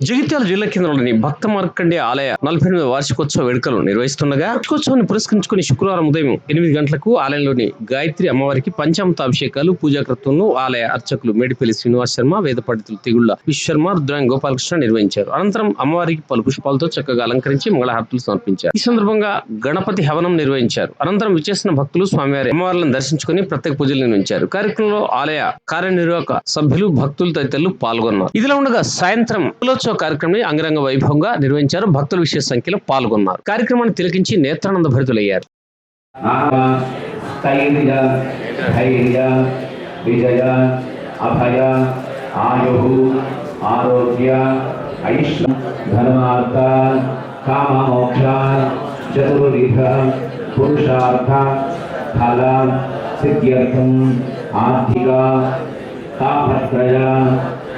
జగిత్యాల జిల్లా కేంద్రంలోని భక్త మార్కండే ఆలయ నలభై ఎనిమిది వార్షికోత్సవ వేడుకలు నిర్వహిస్తుండగా వార్షికోత్సవాన్ని పురస్కరించుకుని శుక్రవారం ఉదయం ఎనిమిది గంటలకు ఆలయంలోని గాయత్రి అమ్మవారికి పంచామతాభిషేకాలు పూజాకృత్వంలో ఆలయ అర్చకులు మేడిపల్లి శ్రీనివాస్ శర్మ వేద పండితులు తిగుళ్ళ విశ్వశర్మ రుద్రాంగ గోపాలకృష్ణ నిర్వహించారు. అనంతరం అమ్మవారికి పలు పుష్పాలతో చక్కగా అలంకరించి మంగళహారతులు సమర్పించారు. ఈ సందర్భంగా గణపతి హవనం నిర్వహించారు. అనంతరం విచ్చేసిన భక్తులు స్వామివారి అమ్మవార్లను దర్శించుకుని ప్రత్యేక పూజలు నిర్వహించారు. కార్యక్రమంలో ఆలయ కార్యనిర్వాహక సభ్యులు భక్తులు తదితరులు పాల్గొన్నారు. ఇదిలా ఉండగా సాయంత్రం కులోత్సవ కార్యక్రమాన్ని అంగరంగ వైభవంగా నిర్వహించారు. భక్తులు విశేష సంఖ్యలో పాల్గొన్నారు. కార్యక్రమాన్ని తిలకించి నేత్రానంద భరితులయ్యారు. ధైర్య విజయ అభయ ఆయు ఆరోగ్య ఐశ్వ ధర్మార్థ కామమోక్ష చతుర్విధ పురుషార్థ ఫల సిద్ధ్యర్థం ఆర్థిక తాపత్రయ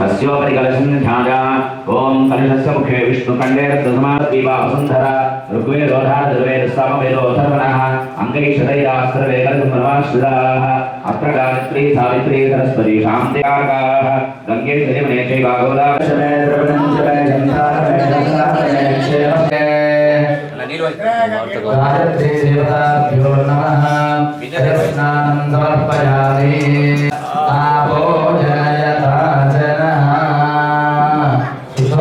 తస్యోపరి కలసంధ్యాజ ఓం కలశస్య సావిత్రీ సరస్వతి శాంతికారకాః గంగే సరిమనే చైవాగోదాశమే ద్రవణం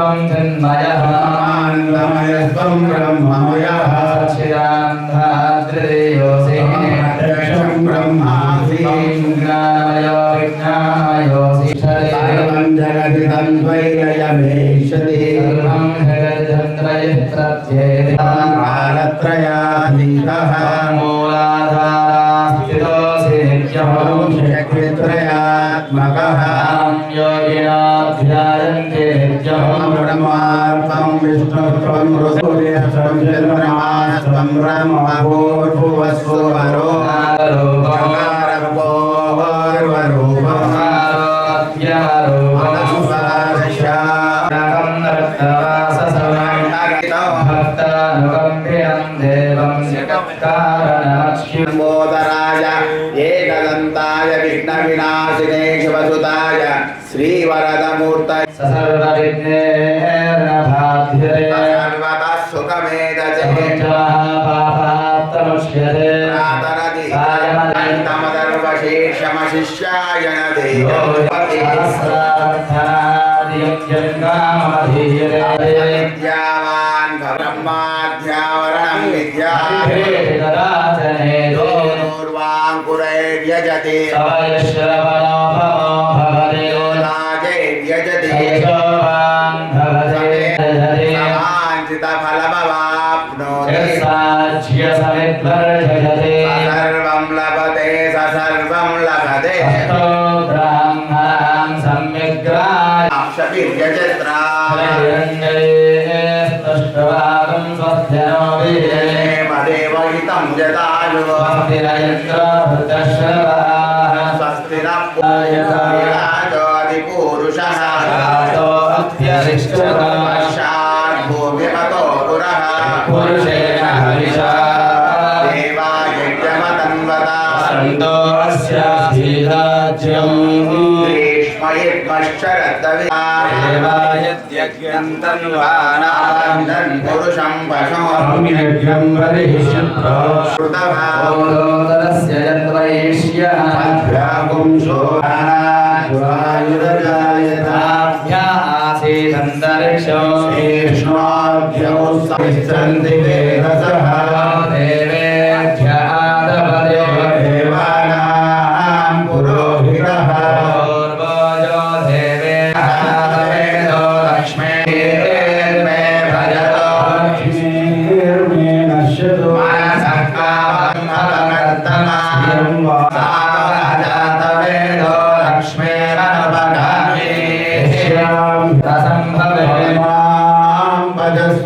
समन्तान्मयस्त्वं चिन्मयः आनन्दमयस्त्वं ब्रह्ममयः अध्यक्षं ब्रह्मासि सर्वं जगति तन्त्वैलयमेषति कालत्रयाधीतः शक्तित्रयात्मकः ब्रह्मार्पं विष्णुत्वं ऋतुर्यस्त्वं चन्द्रमास्त्वं ब्रह्मभूर्भुवस्वरो ोदराय एकदन्ताय विघ्नविनाशिने शिवसुताय श्रीवरदमूर्तये सर्वतः प्रातरदितमदर्वशेषमशिष्याय न विद्यावान् ब्रह्माध्यावरणं विद्या च सविद्वर्षजते सर्वं लभते स सर्वं लभते अतो ब्राह्मणां सम्यग्राजत्राष्टवाकं स्वस्थनोभिदेवहितं जतायुवस्तिरयन्द्रभृतश्रवाः स्वस्तिरपूरुषः अत्यरिष्टकाश पुरुषं पशुः यज्ञं वरिष्यन्तो श्रुतः ओदरस्य यद्वैष्यः ताभ्या आसीदन्तरिक्षो कृष्णाभ्यौ संसन्ति वेदसः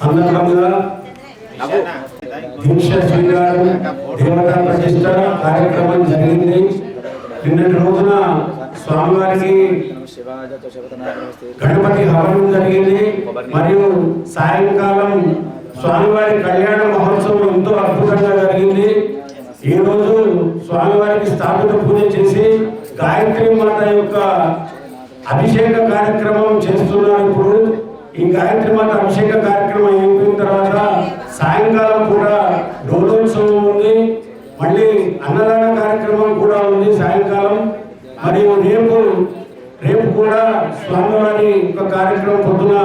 సందర్భంగా దీక్ష శ్రీగారు దేవతా ప్రతిష్ట కార్యక్రమం జరిగింది నిన్నటి రోజున స్వామివారికి గణపతి హవనం జరిగింది. మరియు సాయంకాలం స్వామివారి కళ్యాణ మహోత్సవం ఎంతో అద్భుతంగా జరిగింది. ఈ రోజు స్వామివారికి స్థాపిత పూజ చేసి గాయత్రి మాత యొక్క అభిషేక కార్యక్రమం చేస్తున్నారు ఇప్పుడు. ఈ గాయత్రి మాత అభిషేక కార్యక్రమం అయిపోయిన తర్వాత సాయంకాలం మరియు రేపు రేపు కూడా స్వామివారి యొక్క కార్యక్రమం పొద్దున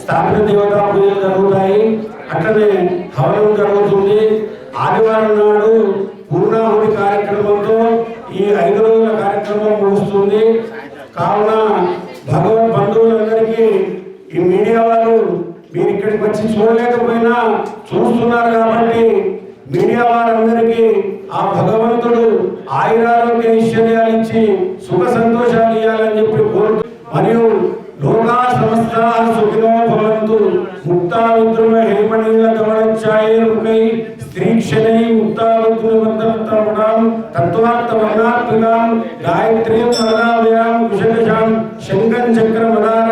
స్థాపన దేవతా పూజలు జరుగుతాయి. అట్లనే హవనం జరుగుతుంది. ఆదివారం నాడు పూర్ణాహుడి కార్యక్రమంతో ఈ ఐదు రోజుల కార్యక్రమం ముగుస్తుంది. కావున భగవత్ బంధువులందరికీ ఈ మీడియా వారు మీరు ఇక్కడికి వచ్చి చూడలేకపోయినా చూస్తున్నారు కాబట్టి మీడియా వారందరికీ ఆ భగవంతుడు ఆయురారోగ్య ఐశ్వర్యాలు ఇచ్చి సుఖ సంతోషాలు ఇవ్వాలని చెప్పి కోరుతూ మరియు లోకా సమస్తా సుఖినో భవంతు ముక్తారుద్రుమ హేమనీల గమనఛాయై స్త్రీక్షణై ముక్తారుద్రుమంతరం తత్వార్థమనాత్మికాం గాయత్రీం మనావ్యాం కుశలశాం శంకం చక్రమనార